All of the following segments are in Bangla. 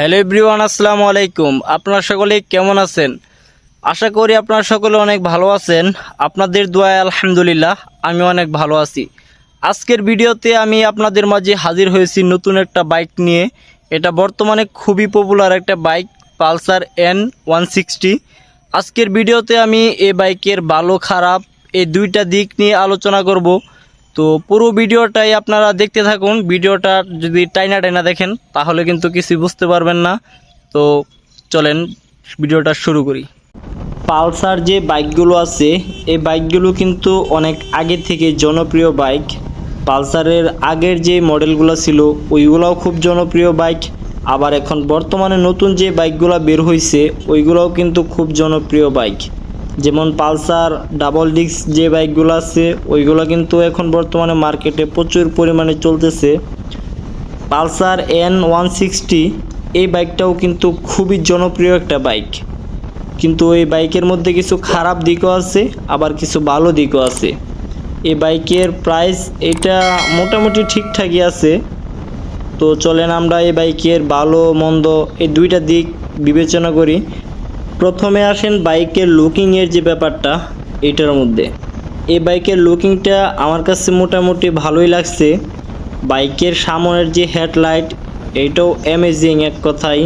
হ্যালো এভরিওয়ান, আসসালামু আলাইকুম। আপনারা সকলে কেমন আছেন? আশা করি আপনারা সকলে অনেক ভালো আছেন। আপনাদের দোয়া আলহামদুলিল্লাহ, আমি অনেক ভালো আছি। আজকের ভিডিওতে আমি আপনাদের মাঝে হাজির হয়েছি নতুন একটা বাইক নিয়ে। এটা বর্তমানে খুবই পপুলার একটা bike, Pulsar N one sixty আজকের ভিডিওতে আমি এ বাইকের ভালো, খারাপ, এই দুইটা দিক নিয়ে আলোচনা করব। তো পুরো ভিডিওটাই আপনারা দেখতে থাকুন। ভিডিওটা যদি টাইনা টাইনা দেখেন, তাহলে কিন্তু কিছু বুঝতে পারবেন না। তো চলেন ভিডিওটা শুরু করি। পালসার যে বাইকগুলো আছে, এই বাইকগুলো কিন্তু অনেক আগে থেকে জনপ্রিয় বাইক। পালসারের আগের যে মডেলগুলো ছিল, ওইগুলোও খুব জনপ্রিয় বাইক। আবার এখন বর্তমানে নতুন যে বাইকগুলো বের হয়েছে ওইগুলোও কিন্তু খুব জনপ্রিয় বাইক। যেমন পালসার, ডাবল ডিস্ক যে বাইকগুলো আছে, ওইগুলো কিন্তু এখন বর্তমানে মার্কেটে প্রচুর পরিমাণে চলতেছে। পালসার এন ওয়ান সিক্সটি, এই বাইকটাও কিন্তু খুবই জনপ্রিয় একটা বাইক। কিন্তু এই বাইকের মধ্যে কিছু খারাপ দিকও আছে, আবার কিছু ভালো দিকও আছে। এই বাইকের প্রাইস এটা মোটামুটি ঠিকঠাকই আছে। তো চলেন আমরা এই বাইকের ভালো, মন্দ এই দুইটা দিক বিবেচনা করি। প্রথমে আসেন বাইকের লুকিংয়ের যে ব্যাপারটা, এটার মধ্যে। এই বাইকের লুকিংটা আমার কাছে মোটামুটি ভালোই লাগছে। বাইকের সামনের যে হেডলাইট এইটাও অ্যামেজিং এক কথাই।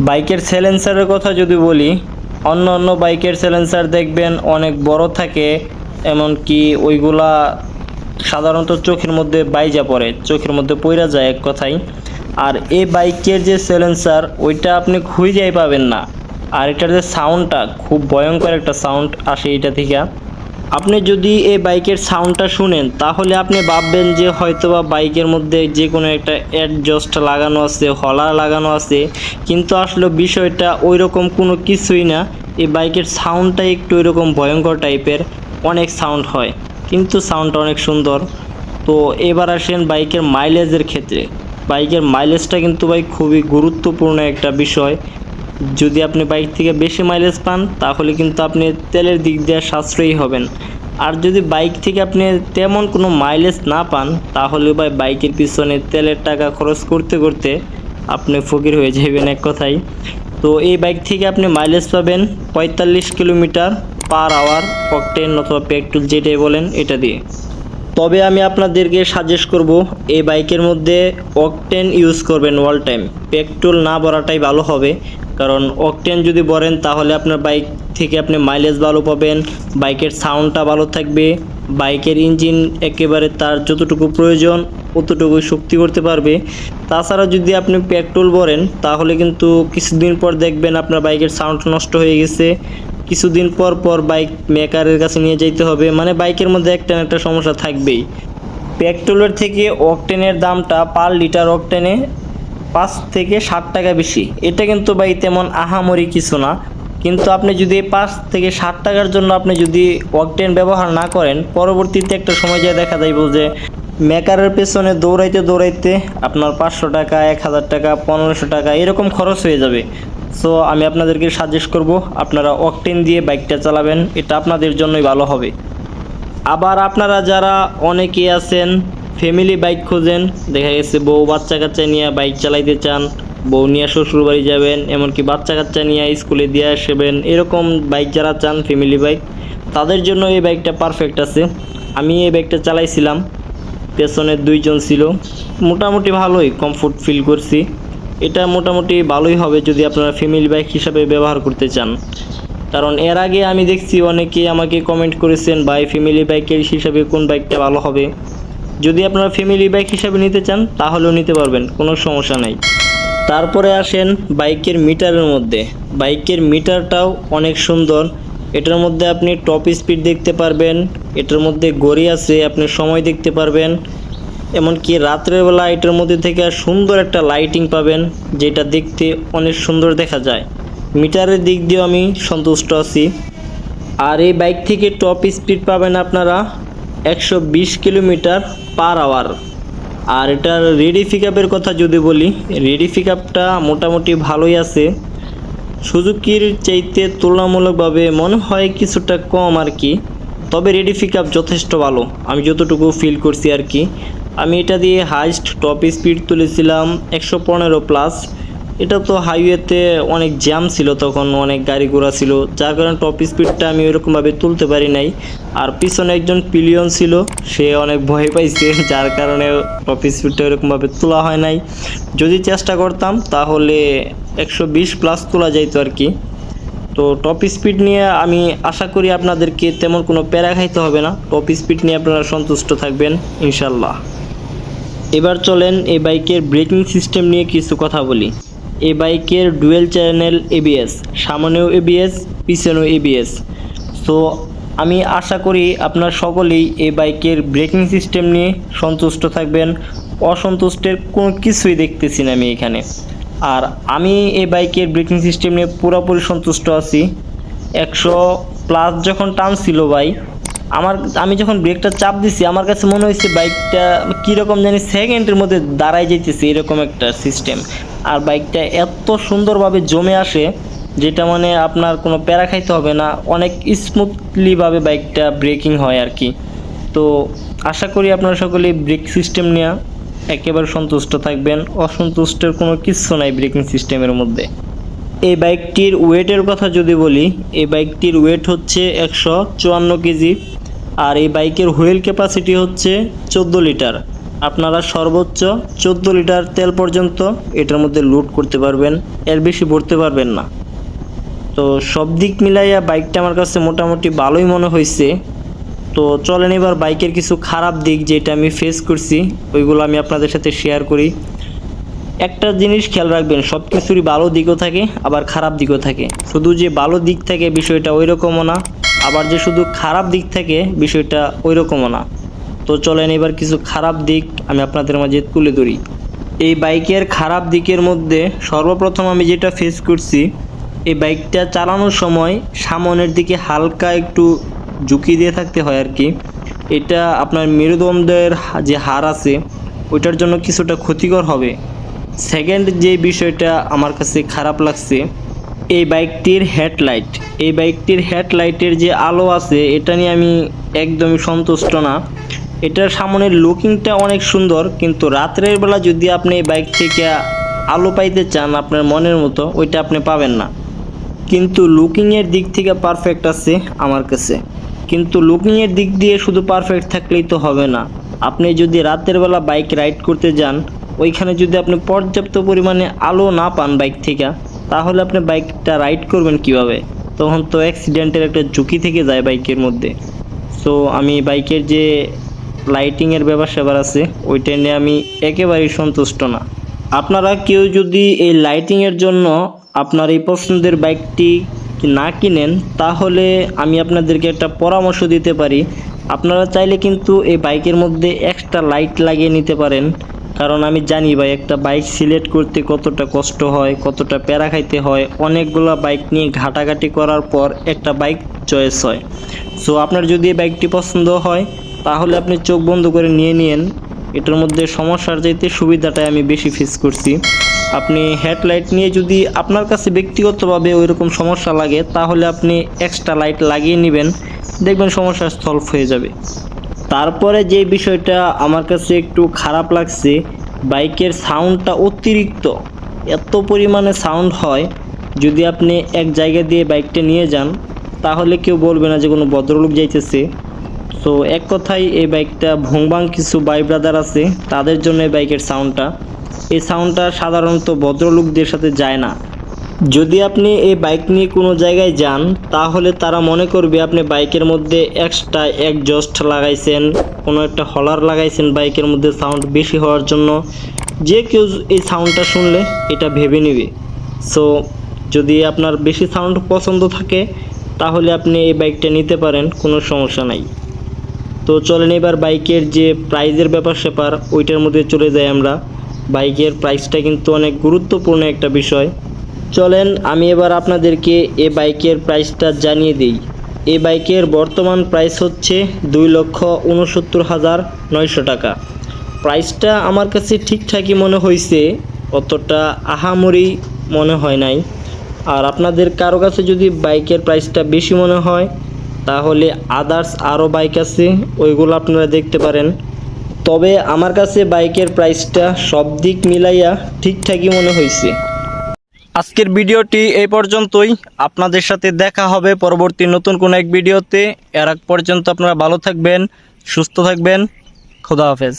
বাইকের সেলেন্সারের কথা যদি বলি, অন্য অন্য বাইকের সেলেন্সার দেখবেন অনেক বড় থাকে, এমনকি ওইগুলা সাধারণত চোখের মধ্যে বাইজা পড়ে, চোখের মধ্যে পইরা যায় এক কথাই। আর এই বাইকের যে সেলেন্সার ওইটা আপনি খুঁজেই পাবেন না। আর এটার যে সাউন্ডটা খুব ভয়ঙ্কর একটা সাউন্ড আসে এটা থেকে। আপনি যদি এই বাইকের সাউন্ডটা শুনেন, তাহলে আপনি ভাববেন যে হয়তোবা বাইকের মধ্যে যে কোনো একটা অ্যাডজাস্ট লাগানো আছে, হলার লাগানো আছে। কিন্তু আসলে বিষয়টা ওই রকম কোনো কিছুই না। এই বাইকের সাউন্ডটা একটু এরকম ভয়ঙ্কর টাইপের, অনেক সাউন্ড হয়। কিন্তু সাউন্ডটা অনেক সুন্দর। তো এবার আসেন বাইকের মাইলেজের ক্ষেত্রে। বাইকের মাইলেজটা কিন্তু ভাই খুবই গুরুত্বপূর্ণ একটা বিষয়। যদি আপনি বাইক থেকে বেশি মাইলেজ পান, তাহলে কিন্তু আপনি তেলের দিক দিয়ে সাশ্রয়ী হবেন। আর যদি বাইক থেকে আপনি তেমন কোনো মাইলেজ না পান, তাহলে ভাই বাইকের পিছনে তেলের টাকা খরচ করতে করতে আপনি ফকির হয়ে যাবেন এক কথাই তো এই বাইক থেকে আপনি মাইলেজ পাবেন পঁয়তাল্লিশ কিলোমিটার পার আওয়ার অকটেন অথবা পেট্রোল যেটাই বলেন এটা দিয়ে। তবে আমি আপনাদেরকে সাজেস্ট করব, এই বাইকের মধ্যে অকটেন ইউজ করবেন অল টাইম পেট্রোল না ভরাটাই ভালো হবে। কারণ অকটেন যদি বলেন তাহলে আপনার বাইক থেকে আপনি মাইলেজ ভালো পাবেন বাইকের সাউন্ডটা ভালো থাকবে বাইকের ইঞ্জিন একেবারে তার যতটুকু প্রয়োজন অতটুকুই শক্তি করতে পারবে। তাছাড়া যদি আপনি পেট্রোল ভরেন, তাহলে কিন্তু কিছুদিন পর দেখবেন আপনার বাইকের সাউন্ড নষ্ট হয়ে গেছে। কিছুদিন পর পর বাইক মেকারের কাছে নিয়ে যেতে হবে মানে বাইকের মধ্যে একটা একটা সমস্যা থাকবেই। পেট্রোলের থেকে অকটেনের দামটা পার লিটার অকটেনে পাঁচ থেকে ষাট টাকা বেশি। এটা কিন্তু ভাই তেমন আহামরি কিছু না। কিন্তু আপনি যদি পাঁচ থেকে ষাট টাকার জন্য আপনি যদি অকটেন ব্যবহার না করেন, পরবর্তীতে একটা সময় যায় দেখা যাইব যে মেকারের পেছনে দৌড়াইতে দৌড়াইতে আপনার পাঁচশো টাকা, এক হাজার টাকা, পনেরোশো টাকা এরকম খরচ হয়ে যাবে। সো আমি আপনাদেরকে সাজেস্ট করব, আপনারা অকটেন দিয়ে বাইকটা চালাবেন, এটা আপনাদের জন্যই ভালো হবে। আবার আপনারা যারা অনেকে আছেন ফ্যামিলি বাইক খোঁজেন, দেখা গেছে বউ বাচ্চা কাচ্চা নিয়ে বাইক চালাইতে চান, বউ নিয়ে শ্বশুর বাড়ি যাবেন, এমনকি বাচ্চা কাচ্চা নিয়ে স্কুলে দিয়ে আসবেন, এরকম বাইক যারা চান, ফ্যামিলি বাইক, তাদের জন্য এই বাইকটা পারফেক্ট আছে। আমি এই বাইকটা চালাইছিলাম, পেছনে দুইজন ছিল, মোটামুটি ভালোই কমফোর্ট ফিল করছি। এটা মোটামুটি ভালোই হবে যদি আপনারা ফ্যামিলি বাইক হিসাবে ব্যবহার করতে চান। কারণ এর আগে আমি দেখছি অনেকে আমাকে কমেন্ট করেছেন, ভাই ফ্যামিলি বাইকের হিসাবে কোন বাইকটা ভালো হবে? যদি আপনারা ফ্যামিলি বাইক হিসাবে নিতে চান, তাহলেও নিতে পারবেন, কোনো সমস্যা নাই। তারপরে আসেন বাইকের মিটারের মধ্যে। বাইকের মিটারটাও অনেক সুন্দর। এটার মধ্যে আপনি টপ স্পিড দেখতে পারবেন। এটার মধ্যে গড়ি আছে, আপনি সময় দেখতে পারবেন। এমনকি রাত্রের বেলা এটার মধ্যে থেকে সুন্দর একটা লাইটিং পাবেন, যেটা দেখতে অনেক সুন্দর দেখা যায়। মিটারের দিক দিয়েও আমি সন্তুষ্ট আছি। আর এই বাইক থেকে টপ স্পিড পাবেন আপনারা একশো বিশ কিলোমিটার পার আওয়ার। আর এটার রেডি পিক কথা যদি বলি রেডি পিক মোটামুটি ভালোই আছে। সুজুকির চাইতে তুলনামূলকভাবে মনে হয় কিছুটা কম আর কি। তবে রেডি পিক যথেষ্ট ভালো। আমি যতটুকু ফিল করছি আর কি। আমি এটা দিয়ে হাইস্ট টপ স্পিড তুলেছিলাম একশো পনেরো প্লাস এটা তো হাইওয়েতে অনেক জ্যাম ছিল, তখন অনেক গাড়ি ঘোড়া ছিল, যার কারণে টপ স্পিডটা আমি ওইরকমভাবে তুলতে পারি নাই। আর পিছনে একজন পিলিয়ন ছিল, সে অনেক ভয় পাইছে, যার কারণে টপ স্পিডটা ওইরকমভাবে তোলা হয় নাই। যদি চেষ্টা করতাম, তাহলে একশো বিশ প্লাস তোলা যাইতো আর কি। তো টপ স্পিড নিয়ে আমি আশা করি আপনাদেরকে তেমন কোনো প্যারা খাইতে হবে না। টপ স্পিড নিয়ে আপনারা সন্তুষ্ট থাকবেন ইনশাল্লাহ এবার চলেন এই বাইকের ব্রেকিং সিস্টেম নিয়ে কিছু কথা বলি। এই বাইকের ডুয়েল চ্যানেল এবিএস সামনেও এবিএস পিছনেও এবিএস তো আমি আশা করি আপনার সকলেই এই বাইকের ব্রেকিং সিস্টেম নিয়ে সন্তুষ্ট থাকবেন। অসন্তুষ্টের কোনো কিছুই দেখতেছি না আমি এখানে। আর আমি এই বাইকের ব্রেকিং সিস্টেম নিয়ে পুরোপুরি সন্তুষ্ট আছি। একশো প্লাস যখন টানছিল ভাই, আমার, আমি যখন ব্রেকটা চাপ দিছি, আমার কাছে মনে হয়েছে বাইকটা কীরকম জানি সেকেন্ডের মধ্যে দাঁড়াই যেতেছে এরকম একটা সিস্টেম আর বাইকটা এত সুন্দরভাবে জমে আসে, যেটা মানে আপনার কোনো প্যারা খাইতে হবে না, অনেক স্মুথলিভাবে বাইকটা ব্রেকিং হয় আর কি তো আশা করি আপনারা সকলেই ব্রেক সিস্টেম নিয়ে একেবারে সন্তুষ্ট থাকবেন, অসন্তুষ্টের কোনো কিচ্ছু নাই ব্রেকিং সিস্টেমের মধ্যে। এই বাইকটির ওয়েটের কথা যদি বলি, এই বাইকটির ওয়েট হচ্ছে একশো চুয়ান্ন কেজি, আর এই বাইকের হুইল ক্যাপাসিটি হচ্ছে চোদ্দ লিটার। আপনারা সর্বোচ্চ চোদ্দ লিটার তেল পর্যন্ত এটার মধ্যে লোড করতে পারবেন, এর বেশি ভরতে পারবেন না। তো সব দিক মিলাইয়া বাইকটা আমার কাছে মোটামুটি ভালোই মনে হয়েছে তো চলেন এবার বাইকের কিছু খারাপ দিক যেটা আমি ফেস করছি, ওইগুলো আমি আপনাদের সাথে শেয়ার করি। একটা জিনিস খেয়াল রাখবেন, সব কিছুরই ভালো দিকও থাকে, আবার খারাপ দিকও থাকে। শুধু যে ভালো দিক থাকে বিষয়টা ওই রকমও না, আবার যে শুধু খারাপ দিক থাকে বিষয়টা ওই রকমও না। তো চলেন এবার কিছু খারাপ দিক আমি আপনাদের মাঝে তুলে ধরি। এই বাইকের খারাপ দিকের মধ্যে সর্বপ্রথম আমি যেটা ফেস করছি, এই বাইকটা চালানোর সময় সামনের দিকে হালকা একটু ঝুঁকি দিয়ে থাকতে হয় আর কি। এটা আপনার মেরুদণ্ডের যে হার আছে, ওইটার জন্য কিছুটা ক্ষতিকর হবে। সেকেন্ড যে বিষয়টা আমার কাছে খারাপ লাগছে, এই বাইকটির হেডলাইট। এই বাইকটির হেডলাইটের যে আলো আছে, এটা নিয়ে আমি একদমই সন্তুষ্ট না। এটার সামনের লুকিংটা অনেক সুন্দর, কিন্তু রাত্রের বেলা যদি আপনি এই বাইক থেকে আলো পাইতে চান আপনার মনের মতো, ওইটা আপনি পাবেন না। কিন্তু লুকিংয়ের দিক থেকে পারফেক্ট আছে আমার কাছে। কিন্তু লুকিংয়ের দিক দিয়ে শুধু পারফেক্ট থাকলেই তো হবে না। আপনি যদি রাতের বেলা বাইক রাইড করতে যান, ওইখানে যদি আপনি পর্যাপ্ত পরিমাণে আলো না পান বাইক থেকে, তাহলে আপনি বাইকটা রাইড করবেন কীভাবে? তখন তো অ্যাক্সিডেন্টের একটা ঝুঁকি থেকে যায় বাইকের মধ্যে। সো আমি বাইকের যে লাইটিংয়ের ব্যাপার স্যাপার আছে, ওইটা নিয়ে আমি একেবারেই সন্তুষ্ট না। আপনারা কেউ যদি এই লাইটিংয়ের জন্য আপনার এই পছন্দের বাইকটি না কিনেন, তাহলে আমি আপনাদেরকে একটা পরামর্শ দিতে পারি। আপনারা চাইলে কিন্তু এই বাইকের মধ্যে এক্সট্রা লাইট লাগিয়ে নিতে পারেন। কারণ আমি জানি ভাই, একটা বাইক সিলেক্ট করতে কতটা কষ্ট হয়, কতটা প্যারা খাইতে হয়। অনেকগুলো বাইক নিয়ে ঘাটাঘাটি করার পর একটা বাইক চয়েস হয়। সো আপনার যদি এই বাইকটি পছন্দ হয় তাহলে আপনি চোখ বন্ধ করে নিয়ে নিন এটার মধ্যে সমস্যার চাইতে সুবিধাটাই আমি বেশি ফেস করছি। আপনি হেডলাইট নিয়ে যদি আপনার কাছে ব্যক্তিগতভাবে ওই রকম সমস্যা লাগে, তাহলে আপনি এক্সট্রা লাইট লাগিয়ে নেবেন। দেখবেন সমস্যা সলভ হয়ে যাবে। তারপরে যে বিষয়টা আমার কাছে একটু খারাপ লাগছে, বাইকের সাউন্ডটা অতিরিক্ত। এত পরিমাণে সাউন্ড হয়, যদি আপনি এক জায়গা দিয়ে বাইকটা নিয়ে যান, তাহলে কেউ বলবে না যে কোনো ভদ্রলোক যাইতেছে। তো এক কথায় এই বাইকটা ভুংবাং কিছু বাই ব্রাদার আছে, তাদের জন্য এই বাইকের সাউন্ডটা এই সাউন্ডটা সাধারণত ভদ্রলোকদের সাথে যায় না। যদি আপনি এই বাইক নিয়ে কোনো জায়গায় যান, তাহলে তারা মনে করবে আপনি বাইকের মধ্যে এক্সট্রা একজস্ট লাগাইছেন, কোনো একটা হলার লাগাইছেন বাইকের মধ্যে সাউন্ড বেশি হওয়ার জন্য। যে কেউ এই সাউন্ডটা শুনলে এটা ভেবে নেবে। সো যদি আপনার বেশি সাউন্ড পছন্দ থাকে, তাহলে আপনি এই বাইকটা নিতে পারেন, কোনো সমস্যা নাই। তো চলেন এবার বাইকের যে প্রাইজের ব্যাপার স্যাপার, ওইটার মধ্যে চলে যাই আমরা। বাইকের প্রাইসটা কিন্তু অনেক গুরুত্বপূর্ণ একটা বিষয়। চলেন আমি এবার আপনাদেরকে এ বাইকের প্রাইসটা জানিয়ে দিই। এ বাইকের বর্তমান প্রাইস হচ্ছে দুই লক্ষ উনসত্তর হাজার নয়শো টাকা। প্রাইসটা আমার কাছে ঠিকঠাকই মনে হয়েছে অতটা আহামরি মনে হয় নাই। আর আপনাদের কারও কাছে যদি বাইকের প্রাইসটা বেশি মনে হয় তাহলে আদার্স আরও বাইক আছে, ওইগুলো আপনারা দেখতে পারেন। তবে আমার কাছে বাইকের প্রাইসটা সব দিক মিলাইয়া ঠিকঠাকই মনে হয়েছে আজকের ভিডিওটি এই পর্যন্তই। আপনাদের সাথে দেখা হবে পরবর্তী নতুন কোনো এক ভিডিওতে। এর পর্যন্ত আপনারা ভালো থাকবেন, সুস্থ থাকবেন। খোদা হাফেজ।